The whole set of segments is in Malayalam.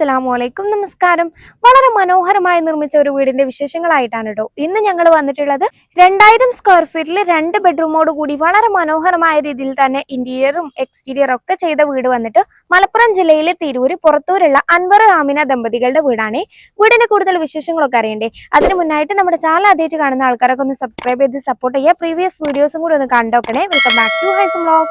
ഹലോ അസ്സലാമു അലൈക്കും നമസ്കാരം. വളരെ മനോഹരമായി നിർമ്മിച്ച ഒരു വീടിന്റെ വിശേഷങ്ങളായിട്ടാണ് കേട്ടോ ഇന്ന് ഞങ്ങൾ വന്നിട്ടുള്ളത് രണ്ടായിരം സ്ക്വയർ ഫീറ്റിൽ രണ്ട് ബെഡ്റൂമോട് കൂടി വളരെ മനോഹരമായ രീതിയിൽ തന്നെ ഇന്റീരിയറും എക്സ്റ്റീരിയറും ഒക്കെ ചെയ്ത വീട് വന്നിട്ട് മലപ്പുറം ജില്ലയിലെ തിരൂര് പുറത്തൂരുള്ള അൻവർ ആമിന ദമ്പതികളുടെ വീടാണ്. വീടിന്റെ കൂടുതൽ വിശേഷങ്ങളൊക്കെ അറിയണ്ടേ? അതിന് മുന്നായിട്ട് നമ്മുടെ ചാനൽ ആദ്യമായിട്ട് കാണുന്ന ആൾക്കാരൊക്കെ ഒന്ന് സബ്സ്ക്രൈബ് ചെയ്ത് സപ്പോർട്ട് ചെയ്യുക. പ്രീവിയസ് വീഡിയോസും കൂടി ഒന്ന് കണ്ടോക്കണേ. വെൽക്കം ബാക്ക് ടു ഹൈസ് വ്ളോഗ്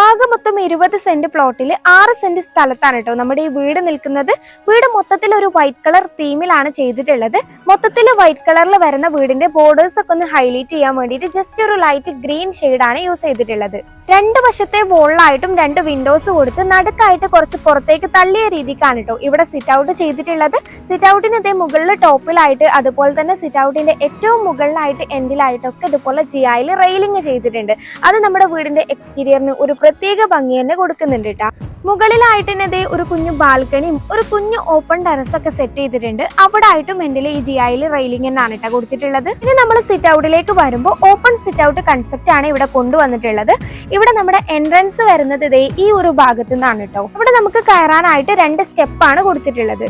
ആകെ മൊത്തം ഇരുപത് സെന്റ് പ്ലോട്ടിൽ ആറ് സെന്റ് സ്ഥലത്താണ് കേട്ടോ നമ്മുടെ ഈ വീട് നിൽക്കുന്നത്. വീട് മൊത്തത്തിൽ ഒരു വൈറ്റ് കളർ തീമിലാണ് ചെയ്തിട്ടുള്ളത്. മൊത്തത്തിൽ വൈറ്റ് കളറിൽ വരുന്ന വീടിന്റെ ബോർഡേഴ്സ് ഒക്കെ ഒന്ന് ഹൈലൈറ്റ് ചെയ്യാൻ വേണ്ടിയിട്ട് ജസ്റ്റ് ഒരു ലൈറ്റ് ഗ്രീൻ ആണ് യൂസ് ചെയ്തിട്ടുള്ളത്. രണ്ട് വശത്തെ വോളിലായിട്ടും രണ്ട് വിൻഡോസ് കൊടുത്ത് നടുക്കായിട്ട് കുറച്ച് പുറത്തേക്ക് തള്ളിയ രീതിക്കാണ് കേട്ടോ ഇവിടെ സിറ്റ് ഔട്ട് ചെയ്തിട്ടുള്ളത്. സിറ്റ് ഔട്ടിന് ഇതേ മുകളിൽ ടോപ്പിലായിട്ട് അതുപോലെ തന്നെ സിറ്റ് ഔട്ടിന്റെ ഏറ്റവും മുകളിലായിട്ട് എൻഡിലായിട്ടൊക്കെ ഇതുപോലെ ജിയായിൽ റെയിലിംഗ് ചെയ്തിട്ടുണ്ട്. അത് നമ്മുടെ വീടിന്റെ എക്സ്റ്റീരിയറിന് ഒരു പ്രത്യേക ഭംഗി തന്നെ കൊടുക്കുന്നുണ്ട് കേട്ടോ മുകളിലായിട്ട് തന്നെ ദേ ഒരു കുഞ്ഞു ബാൽക്കണിയും ഒരു കുഞ്ഞു ഓപ്പൺ ടെറസ് ഒക്കെ സെറ്റ് ചെയ്തിട്ടുണ്ട്. അവിടെ ആയിട്ടും എന്റെ ഈ ജി ഐയിൽ റെയിലിംഗ് എന്നാണ് കേട്ടോ കൊടുത്തിട്ടുള്ളത്. ഇനി നമ്മൾ സിറ്റ് ഔട്ടിലേക്ക് വരുമ്പോൾ ഓപ്പൺ സിറ്റ് ഔട്ട് കൺസെപ്റ്റ് ആണ് ഇവിടെ കൊണ്ടുവന്നിട്ടുള്ളത്. ഇവിടെ നമ്മുടെ എൻട്രൻസ് വരുന്നത് ഇതേ ഈ ഒരു ഭാഗത്തു നിന്നാണ് കേട്ടോ. ഇവിടെ നമുക്ക് കയറാനായിട്ട് രണ്ട് സ്റ്റെപ്പാണ് കൊടുത്തിട്ടുള്ളത്.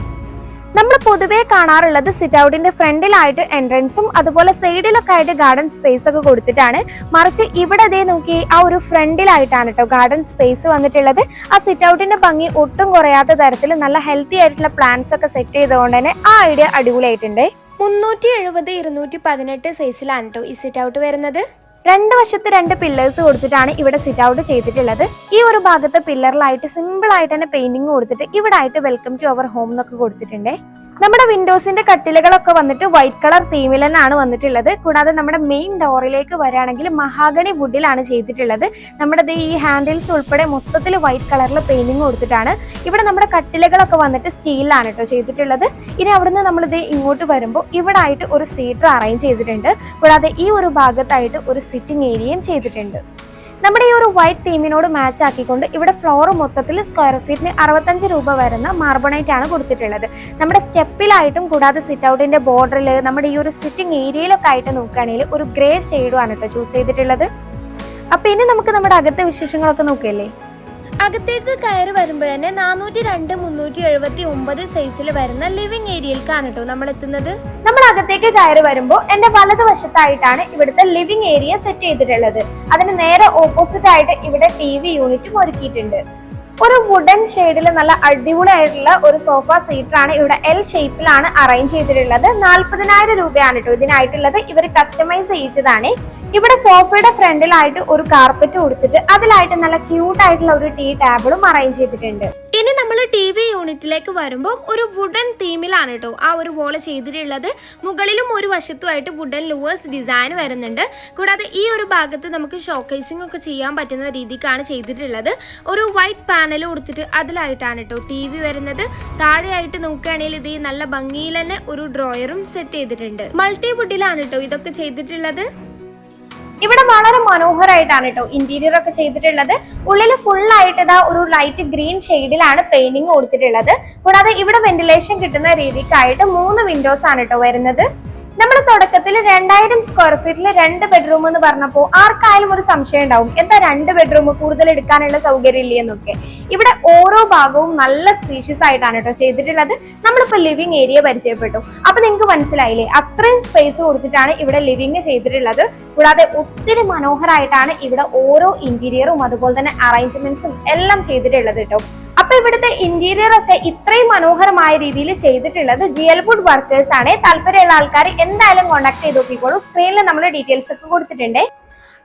നമ്മൾ പൊതുവേ കാണാറുള്ളത് സിറ്റ് ഔട്ടിന്റെ ഫ്രണ്ടിലായിട്ട് എൻട്രൻസും അതുപോലെ സൈഡിലൊക്കെ ആയിട്ട് ഗാർഡൻ സ്പേസ് ഒക്കെ കൊടുത്തിട്ടാണ്. മറിച്ച് ഇവിടെ ദേ നോക്കി ആ ഒരു ഫ്രണ്ടിലായിട്ടാണ് കേട്ടോ ഗാർഡൻ സ്പേസ് വന്നിട്ടുള്ളത്. ആ സിറ്റ് ഔട്ടിന്റെ ഭംഗി ഒട്ടും കുറയാത്ത തരത്തിൽ നല്ല ഹെൽത്തി ആയിട്ടുള്ള പ്ലാന്റ്സ് ഒക്കെ സെറ്റ് ചെയ്തുകൊണ്ട് തന്നെ ആ ഐഡിയ അടിപൊളിയായിട്ടുണ്ട്. മുന്നൂറ്റി എഴുപത് ഇരുന്നൂറ്റി പതിനെട്ട് സൈസിലാണ് കേട്ടോ ഈ സിറ്റ് ഔട്ട് വരുന്നത്. രണ്ട് വശത്ത് രണ്ട് പില്ലേഴ്സ് കൊടുത്തിട്ടാണ് ഇവിടെ സിറ്റ് ഔട്ട് ചെയ്തിട്ടുള്ളത്. ഈ ഒരു ഭാഗത്ത് പില്ലറിലായിട്ട് സിമ്പിൾ ആയിട്ട് തന്നെ പെയിന്റിങ് കൊടുത്തിട്ട് ഇവിടെ ആയിട്ട് വെൽക്കം ടു അവർ ഹോം എന്നൊക്കെ കൊടുത്തിട്ടുണ്ട്. നമ്മുടെ വിൻഡോസിന്റെ കട്ടിലുകളൊക്കെ വന്നിട്ട് വൈറ്റ് കളർ തീമിൽ തന്നെയാണ് വന്നിട്ടുള്ളത്. കൂടാതെ നമ്മുടെ മെയിൻ ഡോറിലേക്ക് വരികയാണെങ്കിൽ മഹാഗണി വുഡിലാണ് ചെയ്തിട്ടുള്ളത്. നമ്മുടെ ഈ ഹാൻഡിൽസ് ഉൾപ്പെടെ മൊത്തത്തിൽ വൈറ്റ് കളറിൽ പെയിന്റിങ് കൊടുത്തിട്ടാണ്. ഇവിടെ നമ്മുടെ കട്ടിലുകളൊക്കെ വന്നിട്ട് സ്റ്റീലിലാണ് കേട്ടോ ചെയ്തിട്ടുള്ളത്. ഇനി അവിടുന്ന് നമ്മൾ ഇത് ഇങ്ങോട്ട് വരുമ്പോൾ ഇവിടെ ആയിട്ട് ഒരു സീറ്റർ അറേഞ്ച് ചെയ്തിട്ടുണ്ട്. കൂടാതെ ഈ ഒരു ഭാഗത്തായിട്ട് ഒരു സിറ്റിംഗ് ഏരിയയും ചെയ്തിട്ടുണ്ട്. നമ്മുടെ ഈ ഒരു വൈറ്റ് തീമിനോട് മാച്ച് ആക്കിക്കൊണ്ട് ഇവിടെ ഫ്ലോർ മൊത്തത്തിൽ സ്ക്വയർ ഫീറ്റിന് അറുപത്തഞ്ച് രൂപ വരുന്ന മാർബണൈറ്റ് ആണ് കൊടുത്തിട്ടുള്ളത്. നമ്മുടെ സ്റ്റെപ്പിലായിട്ടും കൂടാതെ സിറ്റ് ഔട്ടിന്റെ ബോർഡറിൽ നമ്മുടെ ഈ ഒരു സിറ്റിംഗ് ഏരിയയിലൊക്കെ ആയിട്ട് നോക്കുകയാണെങ്കിൽ ഒരു ഗ്രേ ഷെയ്ഡുമാണ് കേട്ടോ ചൂസ് ചെയ്തിട്ടുള്ളത്. അപ്പൊ ഇനി നമുക്ക് നമ്മുടെ അകത്തെ വിശേഷങ്ങളൊക്കെ നോക്കിയല്ലേ? അകത്തേക്ക് കയറി വരുമ്പോഴന്നെ നാനൂറ്റി രണ്ട് മുന്നൂറ്റി എഴുപത്തി ഒമ്പത് സൈസിൽ വരുന്ന ലിവിംഗ് ഏരിയയിലേക്കാണ് കേട്ടോ നമ്മൾ എത്തുന്നത്. നമ്മൾ അകത്തേക്ക് കയറി വരുമ്പോൾ എന്റെ വലതുവശത്തായിട്ടാണ് ഇവിടുത്തെ ലിവിംഗ് ഏരിയ സെറ്റ് ചെയ്തിട്ടുള്ളത്. അതിന് നേരെ ഓപ്പോസിറ്റ് ആയിട്ട് ഇവിടെ ടി വി യൂണിറ്റും ഒരുക്കിയിട്ടുണ്ട്. ഒരു വുഡൻ ഷെയ്ഡിൽ നല്ല അടിപൊളിയായിട്ടുള്ള ഒരു സോഫ സീറ്റർ ആണ് ഇവിടെ എൽ ഷേപ്പിലാണ് അറേഞ്ച് ചെയ്തിട്ടുള്ളത്. നാല്പതിനായിരം രൂപയാണ് കേട്ടോ ഇതിനായിട്ടുള്ളത്. ഇവർ കസ്റ്റമൈസ് ചെയ്യിച്ചതാണ്. ഇവിടെ സോഫയുടെ ഫ്രണ്ടിലായിട്ട് ഒരു കാർപ്പറ്റ് കൊടുത്തിട്ട് അതിലായിട്ട് നല്ല ക്യൂട്ട് ആയിട്ടുള്ള ഒരു ടീ ടേബിളും അറേഞ്ച് ചെയ്തിട്ടുണ്ട്. ടി വി യൂണിറ്റിലേക്ക് വരുമ്പോൾ ഒരു വുഡൻ തീമിലാണ് കേട്ടോ ആ ഒരു വോൾ ചെയ്തിട്ടുള്ളത്. മുകളിലും ഒരു വശത്തുമായിട്ട് വുഡൻ ലൂവേഴ്സ് ഡിസൈൻ വരുന്നുണ്ട്. കൂടാതെ ഈ ഒരു ഭാഗത്ത് നമുക്ക് ഷോക്കേസിംഗ് ഒക്കെ ചെയ്യാൻ പറ്റുന്ന രീതിക്കാണ് ചെയ്തിട്ടുള്ളത്. ഒരു വൈറ്റ് പാനൽ കൊടുത്തിട്ട് അതിലായിട്ടാണ് കേട്ടോ ടി വി വരുന്നത്. താഴെയായിട്ട് നോക്കുകയാണെങ്കിൽ ഇത് നല്ല ഭംഗിയിൽ തന്നെ ഒരു ഡ്രോയറും സെറ്റ് ചെയ്തിട്ടുണ്ട്. മൾട്ടി വുഡിലാണ് കേട്ടോ ഇതൊക്കെ ചെയ്തിട്ടുള്ളത്. ഇവിടെ വളരെ മനോഹരമായിട്ടാണ് കേട്ടോ ഇന്റീരിയർ ഒക്കെ ചെയ്തിട്ടുള്ളത്. ഉള്ളിൽ ഫുൾ ആയിട്ട് ഇതാ ഒരു ലൈറ്റ് ഗ്രീൻ ഷെയ്ഡിലാണ് പെയിന്റിങ് കൊടുത്തിട്ടുള്ളത്. കൂടാതെ ഇവിടെ വെന്റിലേഷൻ കിട്ടുന്ന രീതിക്കായിട്ട് മൂന്ന് വിൻഡോസ് ആണ് കേട്ടോ വരുന്നത്. നമ്മൾ തുടക്കത്തിൽ രണ്ടായിരം സ്ക്വയർ ഫീറ്റിൽ രണ്ട് ബെഡ്റൂം എന്ന് പറഞ്ഞപ്പോൾ ആർക്കായാലും ഒരു സംശയം ഉണ്ടാവും. എന്താ രണ്ട് ബെഡ്റൂം കൂടുതൽ എടുക്കാനുള്ള സൗകര്യം ഇല്ലേ എന്നൊക്കെ. ഇവിടെ ഓരോ ഭാഗവും നല്ല സ്പീഷ്യസ് ആയിട്ടാണ് കേട്ടോ ചെയ്തിട്ടുള്ളത്. നമ്മളിപ്പോൾ ലിവിങ് ഏരിയ പരിചയപ്പെട്ടു. അപ്പൊ നിങ്ങൾക്ക് മനസ്സിലായില്ലേ? അത്രയും സ്പേസ് കൊടുത്തിട്ടാണ് ഇവിടെ ലിവിങ് ചെയ്തിട്ടുള്ളത്. കൂടാതെ ഒത്തിരി മനോഹരമായിട്ടാണ് ഇവിടെ ഓരോ ഇന്റീരിയറും അതുപോലെ തന്നെ അറേഞ്ച്മെന്റ്സും എല്ലാം ചെയ്തിട്ടുള്ളത് കേട്ടോ. അപ്പൊ ഇവിടുത്തെ ഇന്റീരിയർ ഒക്കെ ഇത്രയും മനോഹരമായ രീതിയിൽ ചെയ്തിട്ടുള്ളത് ജി എൽ വുഡ് വർക്കേഴ്സ് ആണ്. താല്പര്യമുള്ള ആൾക്കാർ എന്തായാലും കോൺടാക്ട് ചെയ്ത് നോക്കിക്കോളൂ. സ്ക്രീനിൽ നമ്മൾ ഡീറ്റെയിൽസ് ഒക്കെ കൊടുത്തിട്ടുണ്ട്.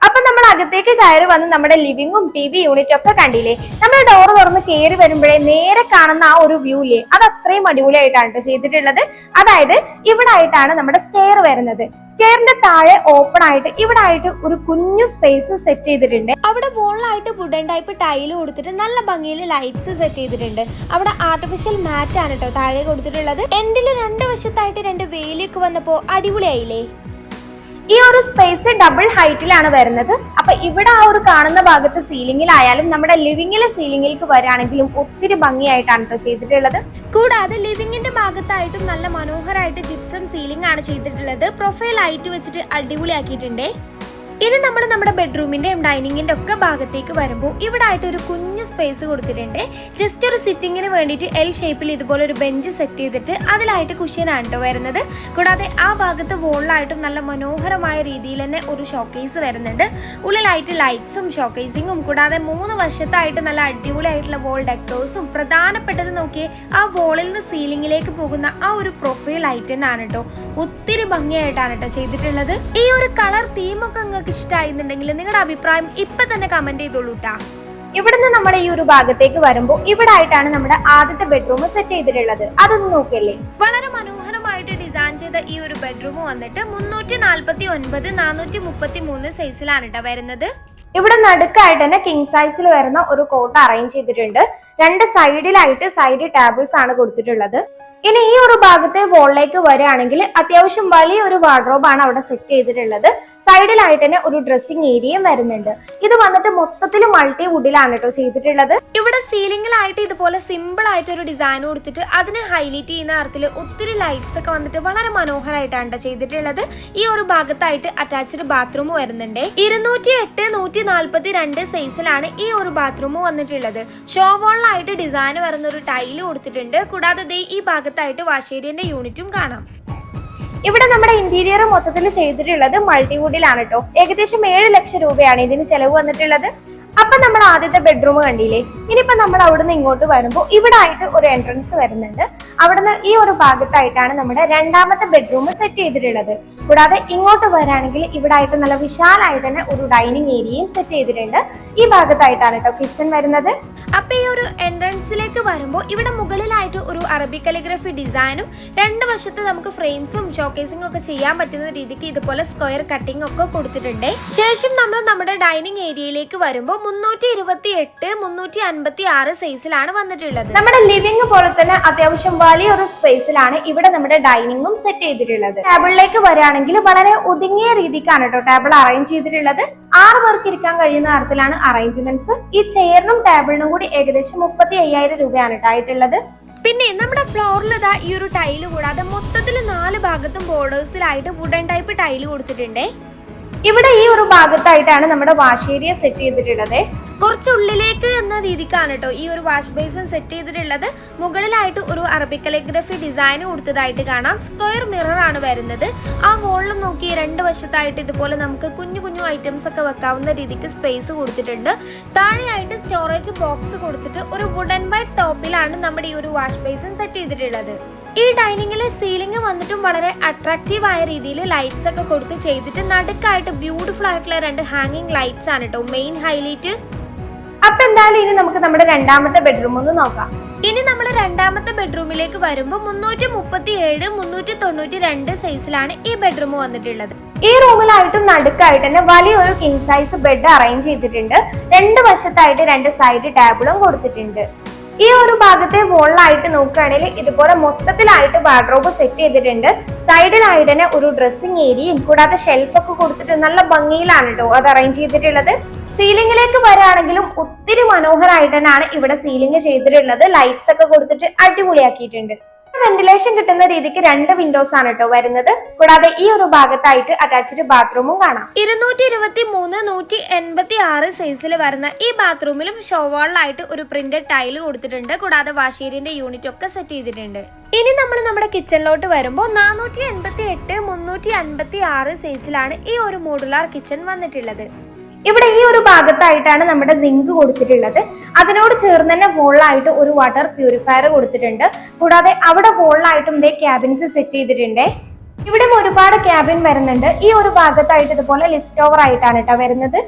അപ്പൊ നമ്മൾ അകത്തേക്ക് കയറി വന്ന് നമ്മുടെ ലിവിങ്ങും ടി വി യൂണിറ്റും ഒക്കെ കണ്ടില്ലേ? നമ്മൾ ഡോർ തുറന്ന് കയറി വരുമ്പോഴേ നേരെ കാണുന്ന ആ ഒരു വ്യൂ ഇല്ലേ? അത് അത്രയും അടിപൊളിയായിട്ടാണ് ട്ടോ ചെയ്തിട്ടുള്ളത്. അതായത് ഇവിടെ ആയിട്ടാണ് നമ്മുടെ സ്റ്റെയർ വരുന്നത്. സ്റ്റെയറിന്റെ താഴെ ഓപ്പൺ ആയിട്ട് ഇവിടെ ആയിട്ട് ഒരു കുഞ്ഞു സ്പേസ് സെറ്റ് ചെയ്തിട്ടുണ്ട്. അവിടെ വോളായിട്ട് വുഡൻ ടൈപ്പ് ടൈൽ കൊടുത്തിട്ട് നല്ല ഭംഗിയിൽ ലൈറ്റ്സ് സെറ്റ് ചെയ്തിട്ടുണ്ട്. അവിടെ ആർട്ടിഫിഷ്യൽ മാറ്റ് ആണ് കേട്ടോ താഴെ കൊടുത്തിട്ടുള്ളത്. എൻഡിൽ രണ്ട് വശത്തായിട്ട് രണ്ട് വേലിയൊക്കെ വന്നപ്പോ അടിപൊളിയായില്ലേ? ഈ ഒരു സ്പേസ് ഡബിൾ ഹൈറ്റിലാണ് വരുന്നത്. അപ്പൊ ഇവിടെ ആ ഒരു കാണുന്ന ഭാഗത്ത് സീലിംഗിലായാലും നമ്മുടെ ലിവിംഗിലെ സീലിംഗിലേക്ക് വരാണെങ്കിലും ഒത്തിരി ഭംഗിയായിട്ടാണ് കേട്ടോ ചെയ്തിട്ടുള്ളത്. കൂടാതെ ലിവിംഗിന്റെ ഭാഗത്തായിട്ടും നല്ല മനോഹരമായിട്ട് ജിപ്സം സീലിംഗ് ആണ് ചെയ്തിട്ടുള്ളത്. പ്രൊഫൈൽ ലൈറ്റ് വെച്ചിട്ട് അടിപൊളിയാക്കിയിട്ടുണ്ടേ. ഇനി നമ്മൾ നമ്മുടെ ബെഡ്റൂമിന്റെയും ഡൈനിങ്ങിന്റെ ഒക്കെ ഭാഗത്തേക്ക് വരുമ്പോൾ ഇവിടെ ആയിട്ട് ഒരു കുഞ്ഞു സ്പേസ് കൊടുത്തിട്ടുണ്ട്. ജസ്റ്റ് ഒരു സിറ്റിങ്ങിന് വേണ്ടിയിട്ട് എൽ ഷേപ്പിൽ ഇതുപോലെ ഒരു ബെഞ്ച് സെറ്റ് ചെയ്തിട്ട് അതിലായിട്ട് കുഷ്യൻ ആണ്ടോ വരുന്നത്. കൂടാതെ ആ ഭാഗത്ത് വോളിലായിട്ടും നല്ല മനോഹരമായ രീതിയിൽ തന്നെ ഒരു ഷോക്കേസ് വരുന്നുണ്ട്. ഉള്ളിലായിട്ട് ലൈറ്റ്സും ഷോക്കേസിങ്ങും കൂടാതെ മൂന്ന് വശത്തായിട്ട് നല്ല അടിപൊളിയായിട്ടുള്ള വോൾ ഡെക്കേഴ്സും പ്രധാനപ്പെട്ടത് നോക്കിയേ ആ വോളിൽ നിന്ന് സീലിംഗിലേക്ക് പോകുന്ന ആ ഒരു പ്രൊഫൈൽ ലൈറ്റ് തന്നെയാണ് കേട്ടോ ഒത്തിരി ഭംഗിയായിട്ടാണ് കേട്ടോ ചെയ്തിട്ടുള്ളത്. ഈ ഒരു കളർ തീമൊക്കെ നിങ്ങൾക്ക് ഇഷ്ടമായിരുന്നുണ്ടെങ്കിൽ നിങ്ങളുടെ അഭിപ്രായം ഇപ്പൊ തന്നെ കമന്റ് ചെയ്തോളൂ കേട്ടാ ഇവിടുന്ന് നമ്മുടെ ഈ ഒരു ഭാഗത്തേക്ക് വരുമ്പോൾ ഇവിടെ ആയിട്ടാണ് നമ്മുടെ ആദ്യത്തെ ബെഡ്റൂം സെറ്റ് ചെയ്തിട്ടുള്ളത്. അതൊന്ന് നോക്കിയല്ലേ? വളരെ മനോഹരമായിട്ട് ഡിസൈൻ ചെയ്ത ഈ ഒരു ബെഡ്റൂം വന്നിട്ട് മുന്നൂറ്റി നാല്പത്തി ഒൻപത് നാനൂറ്റി മുപ്പത്തി മൂന്ന് സൈസിലാണ് കേട്ടോ വരുന്നത്. ഇവിടെ നടുക്കായിട്ട് തന്നെ കിങ് സൈസിൽ വരുന്ന ഒരു കോട്ട് അറേഞ്ച് ചെയ്തിട്ടുണ്ട്. രണ്ട് സൈഡിലായിട്ട് സൈഡ് ടേബിൾസ് ആണ് കൊടുത്തിട്ടുള്ളത്. ഇനി ഈ ഒരു ഭാഗത്തെ വോളിലേക്ക് വരികയാണെങ്കിൽ അത്യാവശ്യം വലിയ വലിയൊരു വാർഡ്രോബാണ് അവിടെ സെറ്റ് ചെയ്തിട്ടുള്ളത്. സൈഡിലായിട്ട് തന്നെ ഒരു ഡ്രസ്സിംഗ് ഏരിയയും വരുന്നുണ്ട്. ഇത് വന്നിട്ട് മൊത്തത്തിൽ മൾട്ടി വുഡിലാണ് കേട്ടോ ചെയ്തിട്ടുള്ളത്. ഇവിടെ സീലിംഗിലായിട്ട് ഇതുപോലെ സിമ്പിൾ ആയിട്ട് ഒരു ഡിസൈൻ കൊടുത്തിട്ട് അതിനെ ഹൈലൈറ്റ് ചെയ്യുന്ന തരത്തിൽ ഒത്തിരി ലൈറ്റ്സ് ഒക്കെ വന്നിട്ട് വളരെ മനോഹരമായിട്ടാണ് ട്ടോ ചെയ്തിട്ടുള്ളത്. ഈ ഒരു ഭാഗത്തായിട്ട് അറ്റാച്ച്ഡ് ബാത്റൂം വരുന്നുണ്ട്. ഇരുന്നൂറ്റി എട്ട് നൂറ്റി നാൽപ്പത്തി രണ്ട് സൈസിലാണ് ഈ ഒരു ബാത്റൂം വന്നിട്ടുള്ളത്. ഷോ വോളിലായിട്ട് ഡിസൈൻ വരുന്ന ഒരു ടൈൽ കൊടുത്തിട്ടുണ്ട്. കൂടാതെ ഈ ഭാഗത്തായിട്ട് വാഷേരിയന്റെ യൂണിറ്റും കാണാം. ഇവിടെ നമ്മുടെ ഇന്റീരിയർ മൊത്തത്തിൽ ചെയ്തിട്ടുള്ളത് മൾട്ടിവുഡിലാണ് കേട്ടോ ഏകദേശം ഏഴ് ലക്ഷം രൂപയാണ് ഇതിന് ചെലവ് വന്നിട്ടുള്ളത്. അപ്പൊ നമ്മൾ ആദ്യത്തെ ബെഡ്റൂം കണ്ടില്ലേ? ഇനിയിപ്പോ നമ്മൾ അവിടുന്ന് ഇങ്ങോട്ട് വരുമ്പോൾ ഇവിടെ ആയിട്ട് ഒരു എൻട്രൻസ് വരുന്നുണ്ട്. അവിടുന്ന് ഈ ഒരു ഭാഗത്തായിട്ടാണ് നമ്മുടെ രണ്ടാമത്തെ ബെഡ്റൂം സെറ്റ് ചെയ്തിട്ടുള്ളത്. കൂടാതെ ഇങ്ങോട്ട് വരാണെങ്കിൽ ഇവിടെ ആയിട്ട് നല്ല വിശാലമായി തന്നെ ഒരു ഡൈനിങ് ഏരിയയും സെറ്റ് ചെയ്തിട്ടുണ്ട്. ഈ ഭാഗത്തായിട്ടാണ് കേട്ടോ കിച്ചൺ വരുന്നത്. അപ്പൊ ഈ ഒരു എൻട്രൻസിലേക്ക് വരുമ്പോൾ ഇവിടെ മുകളിലായിട്ട് ഒരു അറബി കലിഗ്രഫി ഡിസൈനും രണ്ട് വശത്ത് നമുക്ക് ഫ്രെയിംസും ഷോക്കേസിംഗ് ഒക്കെ ചെയ്യാൻ പറ്റുന്ന രീതിക്ക് ഇതുപോലെ സ്ക്വയർ കട്ടിംഗ് ഒക്കെ കൊടുത്തിട്ടുണ്ട്. ശേഷം നമ്മൾ നമ്മുടെ ഡൈനിങ് ഏരിയയിലേക്ക് വരുമ്പോൾ മുന്നൂറ്റി ഇരുപത്തി എട്ട് മുന്നൂറ്റി അൻപത്തി ആറ് സൈസിലാണ് വന്നിട്ടുള്ളത്. നമ്മുടെ ലിവിംഗ് പോലെ തന്നെ അത്യാവശ്യം വലിയൊരു സ്പേസിലാണ് ഇവിടെ നമ്മുടെ ഡൈനിങ്ങും സെറ്റ് ചെയ്തിട്ടുള്ളത്. ടേബിളിലേക്ക് വരികയാണെങ്കിൽ വളരെ ഒതുങ്ങിയ രീതിക്കാണ് കേട്ടോ ടേബിൾ അറേഞ്ച് ചെയ്തിട്ടുള്ളത്. ആറ് പേർക്ക് ഇരിക്കാൻ കഴിയുന്ന തരത്തിലാണ് അറേഞ്ച്മെന്റ്സ്. ഈ ചെയറിനും ടേബിളിനും കൂടി ഏകദേശം മുപ്പത്തി അയ്യായിരം രൂപയാണ് കേട്ടോ പിന്നെ നമ്മുടെ ഫ്ലോറിൽ ഇതാ ഈ ഒരു ടൈൽ കൂടാതെ മൊത്തത്തിൽ നാല് ഭാഗത്തും ബോർഡേഴ്സിലായിട്ട് വുഡൻ ടൈപ്പ് ടൈൽ കൊടുത്തിട്ടുണ്ടേ. ഇവിടെ ഈ ഒരു ഭാഗത്തായിട്ടാണ് നമ്മുടെ വാഷ് ഏരിയ സെറ്റ് ചെയ്തിട്ടുള്ളത്. കുറച്ച് ഉള്ളിലേക്ക് എന്ന രീതിക്കാണ് കേട്ടോ ഈ ഒരു വാഷ് ബേസിൻ സെറ്റ് ചെയ്തിട്ടുള്ളത്. മുകളിലായിട്ട് ഒരു അറബിക് കലിഗ്രഫി ഡിസൈൻ കൊടുത്തതായിട്ട് കാണാം. സ്ക്വയർ മിറർ ആണ് വരുന്നത്. ആ വോളിൽ നോക്കി രണ്ട് വശത്തായിട്ട് ഇതുപോലെ നമുക്ക് കുഞ്ഞു കുഞ്ഞു ഐറ്റംസ് ഒക്കെ വെക്കാവുന്ന രീതിക്ക് സ്പേസ് കൊടുത്തിട്ടുണ്ട്. താഴെയായിട്ട് സ്റ്റോറേജ് ബോക്സ് കൊടുത്തിട്ട് ഒരു വുഡൻ ബൈ ടോപ്പിലാണ് നമ്മുടെ ഈ ഒരു വാഷ് ബേസിൻ സെറ്റ് ചെയ്തിട്ടുള്ളത്. ഈ ഡൈനിങ്ങിലെ സീലിംഗ് വന്നിട്ടും വളരെ അട്രാക്റ്റീവ് ആയ രീതിയിൽ ലൈറ്റ്സ് ഒക്കെ കൊടുത്ത് ചെയ്തിട്ട് നടുക്കായിട്ട് ബ്യൂട്ടിഫുൾ ആയിട്ടുള്ള രണ്ട് ഹാങ്ങിങ് ലൈറ്റ്സ് ആണ് കേട്ടോ മെയിൻ ഹൈലൈറ്റ് അപ്പൊ എന്തായാലും ഇനി നമുക്ക് നമ്മുടെ രണ്ടാമത്തെ ബെഡ്റൂം ഒന്ന് നോക്കാം. ഇനി നമ്മൾ രണ്ടാമത്തെ ബെഡ്റൂമിലേക്ക് വരുമ്പോൾ മുന്നൂറ്റി മുപ്പത്തി ഏഴ് മുന്നൂറ്റി തൊണ്ണൂറ്റി രണ്ട് സൈസിലാണ് ഈ ബെഡ്റൂം വന്നിട്ടുള്ളത്. ഈ റൂമിലായിട്ടും നടുക്കായിട്ട് തന്നെ വലിയൊരു കിങ് സൈസ് ബെഡ് അറേഞ്ച് ചെയ്തിട്ടുണ്ട്. രണ്ട് വശത്തായിട്ട് രണ്ട് സൈഡ് ടേബിളും കൊടുത്തിട്ടുണ്ട്. ഈ ഒരു ഭാഗത്തെ വോളിലായിട്ട് നോക്കുകയാണെങ്കിൽ ഇതുപോലെ മൊത്തത്തിലായിട്ട് വാർഡ്രോബ് സെറ്റ് ചെയ്തിട്ടുണ്ട്. സൈഡിലായിട്ട് തന്നെ ഒരു ഡ്രസ്സിങ് ഏരിയയും കൂടാതെ ഷെൽഫൊക്കെ കൊടുത്തിട്ട് നല്ല ഭംഗിയിലാണ് കേട്ടോ അത് അറേഞ്ച് ചെയ്തിട്ടുള്ളത്. സീലിംഗിലേക്ക് വരാണെങ്കിലും ഒത്തിരി മനോഹരമായിട്ട് തന്നെയാണ് ഇവിടെ സീലിംഗ് ചെയ്തിട്ടുള്ളത്. ലൈറ്റ്സ് ഒക്കെ കൊടുത്തിട്ട് അടിപൊളിയാക്കിയിട്ടുണ്ട്. വെന്റിലേഷൻ കിട്ടുന്ന രീതിക്ക് രണ്ട് വിൻഡോസ് ആണ് കേട്ടോ വരുന്നത്. കൂടാതെ ഈ ഒരു ഭാഗത്തായിട്ട് അറ്റാച്ച്ഡ് ബാത്റൂമും കാണാം. ഇരുന്നൂറ്റി ഇരുപത്തി മൂന്ന് നൂറ്റി എൺപത്തി ആറ് സൈസിൽ വരുന്ന ഈ ബാത്റൂമിലും ഷോവാളിലായിട്ട് ഒരു പ്രിന്റഡ് ടൈൽ കൊടുത്തിട്ടുണ്ട്. കൂടാതെ വാഷീരിന്റെ യൂണിറ്റ് ഒക്കെ സെറ്റ് ചെയ്തിട്ടുണ്ട്. ഇനി നമ്മൾ നമ്മുടെ കിച്ചണിലോട്ട് വരുമ്പോൾ നാനൂറ്റി എൺപത്തി എട്ട് മുന്നൂറ്റി അൻപത്തി ആറ് സൈസിലാണ് ഈ ഒരു മോഡുലാർ കിച്ചൺ വന്നിട്ടുള്ളത്. ഇവിടെ ഈ ഒരു ഭാഗത്തായിട്ടാണ് നമ്മുടെ സിങ്ക് കൊടുത്തിട്ടുള്ളത്. അതിനോട് ചേർന്ന് തന്നെ ഫോളായിട്ട് ഒരു വാട്ടർ പ്യൂരിഫയർ കൊടുത്തിട്ടുണ്ട്. കൂടാതെ അവിടെ ഫോളായിട്ടും ഇതേ ക്യാബിൻസ് സെറ്റ് ചെയ്തിട്ടുണ്ട്. ഇവിടെ ഒരുപാട് ക്യാബിൻ വരുന്നുണ്ട്. ഈ ഒരു ഭാഗത്തായിട്ട് ഇതുപോലെ ലിഫ്റ്റ് ഓവർ ആയിട്ടാണ് കേട്ടോ വരുന്നത്.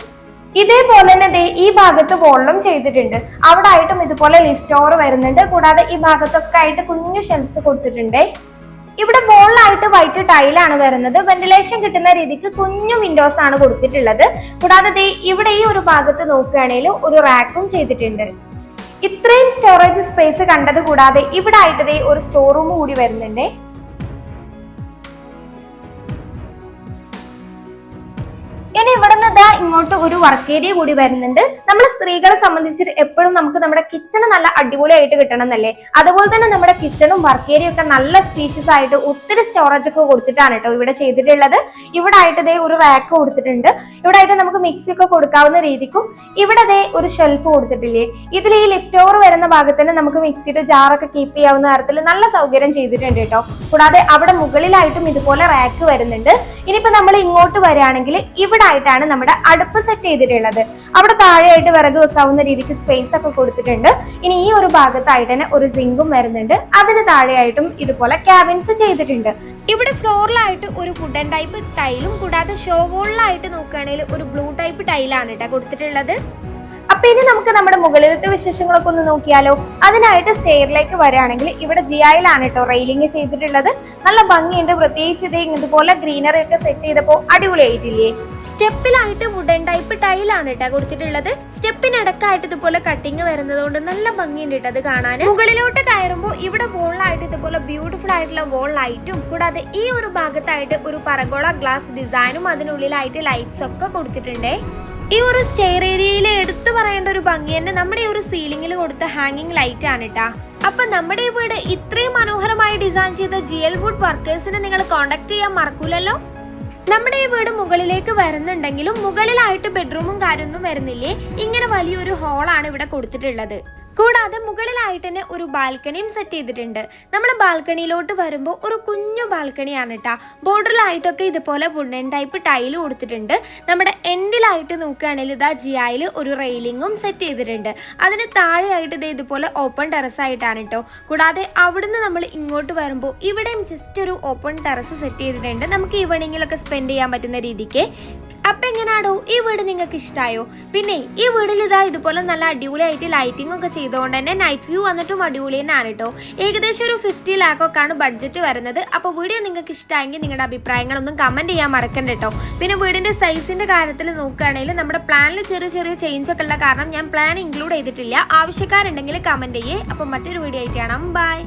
ഇതേപോലെ തന്നെ ഈ ഭാഗത്ത് വോളും ചെയ്തിട്ടുണ്ട്. അവിടെ ആയിട്ടും ഇതുപോലെ ലിഫ്റ്റ് ഓവർ വരുന്നുണ്ട്. കൂടാതെ ഈ ഭാഗത്തൊക്കെ ആയിട്ട് കുഞ്ഞു ഷെൽഫ്സ് കൊടുത്തിട്ടുണ്ട്. ഇവിടെ മുകളിലായിട്ട് വൈറ്റ് ടൈലാണ് വരുന്നത്. വെന്റിലേഷൻ കിട്ടുന്ന രീതിക്ക് കുഞ്ഞു വിൻഡോസ് ആണ് കൊടുത്തിട്ടുള്ളത്. കൂടാതെ ഇവിടെ ഈ ഒരു ഭാഗത്ത് നോക്കുകയാണെങ്കിൽ ഒരു റാക്കും ചെയ്തിട്ടുണ്ട്. ഇത്രയും സ്റ്റോറേജ് സ്പേസ് കണ്ടത് കൂടാതെ ഇവിടെ ആയിട്ട് ഒരു സ്റ്റോർ റൂം കൂടി വരുന്നുണ്ട്. ഇനി ഇവിടെ നിന്ന് ഇതാ ഇങ്ങോട്ട് ഒരു വർക്ക് ഏരിയ കൂടി വരുന്നുണ്ട്. നമ്മൾ സ്ത്രീകളെ സംബന്ധിച്ചിട്ട് എപ്പോഴും നമുക്ക് നമ്മുടെ കിച്ചൺ നല്ല അടിപൊളിയായിട്ട് കിട്ടണം എന്നല്ലേ അതുപോലെ തന്നെ നമ്മുടെ കിച്ചണും വർക്ക് ഏരിയ ഒക്കെ നല്ല സ്പീഷ്യസ് ആയിട്ട് ഒത്തിരി സ്റ്റോറേജ് ഒക്കെ കൊടുത്തിട്ടാണ് കേട്ടോ ഇവിടെ ചെയ്തിട്ടുള്ളത്. ഇവിടെ ആയിട്ട് ദേ ഒരു റാക്ക് കൊടുത്തിട്ടുണ്ട്. ഇവിടെ ആയിട്ട് നമുക്ക് മിക്സി ഒക്കെ കൊടുക്കാവുന്ന രീതിക്കും ഇവിടെ ദേ ഒരു ഷെൽഫ് കൊടുത്തിട്ടില്ലേ? ഇതിൽ ഈ ലിഫ്റ്റ് ഓവർ വരുന്ന ഭാഗത്തിന് നമുക്ക് മിക്സിയുടെ ജാറൊക്കെ കീപ്പ് ചെയ്യാവുന്ന തരത്തിൽ നല്ല സൗകര്യം ചെയ്തിട്ടുണ്ട് കേട്ടോ. കൂടാതെ അവിടെ മുകളിലായിട്ടും ഇതുപോലെ റാക്ക് വരുന്നുണ്ട്. ഇനിയിപ്പോ നമ്മൾ ഇങ്ങോട്ട് വരികയാണെങ്കിൽ ഇവിടെ ആയിട്ടാണ് നമ്മുടെ അടുപ്പ് സെറ്റ് ചെയ്തിട്ടുള്ളത്. അവിടെ താഴെയായിട്ട് വിറക് വെക്കാവുന്ന രീതിക്ക് സ്പേസ് ഒക്കെ കൊടുത്തിട്ടുണ്ട്. ഇനി ഈ ഒരു ഭാഗത്തായിട്ട് തന്നെ ഒരു സിങ്കും വരുന്നുണ്ട്. അതിന് താഴെയായിട്ടും ഇതുപോലെ ക്യാബിൻസ് ചെയ്തിട്ടുണ്ട്. ഇവിടെ ഫ്ലോറിലായിട്ട് ഒരു വുഡൻ ടൈപ്പ് ടൈലും കൂടാതെ ഷോ വോളിലായിട്ട് നോക്കുകയാണെങ്കിൽ ഒരു ബ്ലൂ ടൈപ്പ് ടൈലാണ് കേട്ടോ കൊടുത്തിട്ടുള്ളത്. അപ്പൊ ഇനി നമുക്ക് നമ്മുടെ മുകളിലത്തെ വിശേഷങ്ങളൊക്കെ ഒന്ന് നോക്കിയാലോ? അതിനായിട്ട് സ്റ്റെയറിലേക്ക് വരികയാണെങ്കിൽ ഇവിടെ ജിയായിലാണ് കേട്ടോ റെയിലിംഗ് ചെയ്തിട്ടുള്ളത്. നല്ല ഭംഗിയുണ്ട്. പ്രത്യേകിച്ച് ഇത് ഇതുപോലെ ഗ്രീനറി ഒക്കെ സെറ്റ് ചെയ്തപ്പോ അടിപൊളിയായിട്ടില്ലേ? സ്റ്റെപ്പിലായിട്ട് വുഡൻ ടൈപ്പ് ടൈലാണ് കേട്ടോ കൊടുത്തിട്ടുള്ളത്. സ്റ്റെപ്പിനടക്കായിട്ട് ഇതുപോലെ കട്ടിങ് വരുന്നത് കൊണ്ട് നല്ല ഭംഗിയുണ്ട് കേട്ടോ അത് കാണാൻ മുകളിലോട്ട് കയറുമ്പോൾ ഇവിടെ വോളായിട്ട് ഇതുപോലെ ബ്യൂട്ടിഫുൾ ആയിട്ടുള്ള വോൾ ലൈറ്റും കൂടാതെ ഈ ഒരു ഭാഗത്തായിട്ട് ഒരു പറഗോള ഗ്ലാസ് ഡിസൈനും അതിനുള്ളിലായിട്ട് ലൈറ്റ്സ് ഒക്കെ കൊടുത്തിട്ടുണ്ടേ. ഈ ഒരു സ്റ്റെയർ ഏരിയയിൽ എടുത്തു പറയേണ്ട ഒരു ഭംഗി തന്നെ നമ്മുടെ ഈ ഒരു സീലിംഗിൽ കൊടുത്ത ഹാങ്ങിങ് ലൈറ്റ് ആണ് കേട്ടാ അപ്പൊ നമ്മുടെ ഈ വീട് ഇത്രയും മനോഹരമായി ഡിസൈൻ ചെയ്ത ജി എൽ വുഡ് വർക്കേഴ്സിനെ നിങ്ങൾ കോണ്ടാക്ട് ചെയ്യാൻ മറക്കൂലല്ലോ? നമ്മുടെ ഈ വീട് മുകളിലേക്ക് വരുന്നുണ്ടെങ്കിലും മുകളിലായിട്ട് ബെഡ്റൂമും കാര്യമൊന്നും വരുന്നില്ലേ? ഇങ്ങനെ വലിയൊരു ഹോളാണ് ഇവിടെ കൊടുത്തിട്ടുള്ളത്. കൂടാതെ മുകളിലായിട്ട് തന്നെ ഒരു ബാൽക്കണിയും സെറ്റ് ചെയ്തിട്ടുണ്ട്. നമ്മൾ ബാൽക്കണിയിലോട്ട് വരുമ്പോൾ ഒരു കുഞ്ഞു ബാൽക്കണിയാണ് കേട്ടോ ബോർഡറിലായിട്ടൊക്കെ ഇതുപോലെ വുഡൻ ടൈപ്പ് ടൈൽ കൊടുത്തിട്ടുണ്ട്. നമ്മുടെ എൻഡിലായിട്ട് നോക്കുകയാണെങ്കിൽ ഇതാ ജിയായിൽ ഒരു റെയിലിങ്ങും സെറ്റ് ചെയ്തിട്ടുണ്ട്. അതിന് താഴെയായിട്ട് ഇത് ഇതുപോലെ ഓപ്പൺ ടെറസ് ആയിട്ടാണ് കേട്ടോ കൂടാതെ അവിടുന്ന് നമ്മൾ ഇങ്ങോട്ട് വരുമ്പോൾ ഇവിടെയും ജസ്റ്റ് ഒരു ഓപ്പൺ ടെറസ് സെറ്റ് ചെയ്തിട്ടുണ്ട്. നമുക്ക് ഈവനിങ്ങിലൊക്കെ സ്പെൻഡ് ചെയ്യാൻ പറ്റുന്ന രീതിക്ക്. അപ്പൊ എങ്ങനെയാണോ ഈ വീട് നിങ്ങൾക്ക് ഇഷ്ടമായോ പിന്നെ ഈ വീടിൽ ഇതാ ഇതുപോലെ നല്ല അടിപൊളിയായിട്ട് ലൈറ്റിംഗ് ഒക്കെ ചെയ്തുകൊണ്ട് തന്നെ നൈറ്റ് വ്യൂ വന്നിട്ടും അടിപൊളി തന്നെയാണ് കേട്ടോ ഏകദേശം ഒരു ഫിഫ്റ്റി ലാക്കൊക്കെയാണ് ബഡ്ജറ്റ് വരുന്നത്. അപ്പോൾ വീഡിയോ നിങ്ങൾക്ക് ഇഷ്ടമായെങ്കിൽ നിങ്ങളുടെ അഭിപ്രായങ്ങളൊന്നും കമന്റ് ചെയ്യാൻ മറക്കണ്ട കേട്ടോ പിന്നെ വീടിന്റെ സൈസിന്റെ കാര്യത്തിൽ നോക്കുകയാണെങ്കിൽ നമ്മുടെ പ്ലാനിൽ ചെറിയ ചെറിയ ചേഞ്ച് ഒക്കെ ഉള്ള കാരണം ഞാൻ പ്ലാൻ ഇൻക്ലൂഡ് ചെയ്തിട്ടില്ല. ആവശ്യക്കാരുണ്ടെങ്കിൽ കമന്റ് ചെയ്യേ. അപ്പോൾ മറ്റൊരു വീഡിയോ ആയിട്ട് കാണാം. ബൈ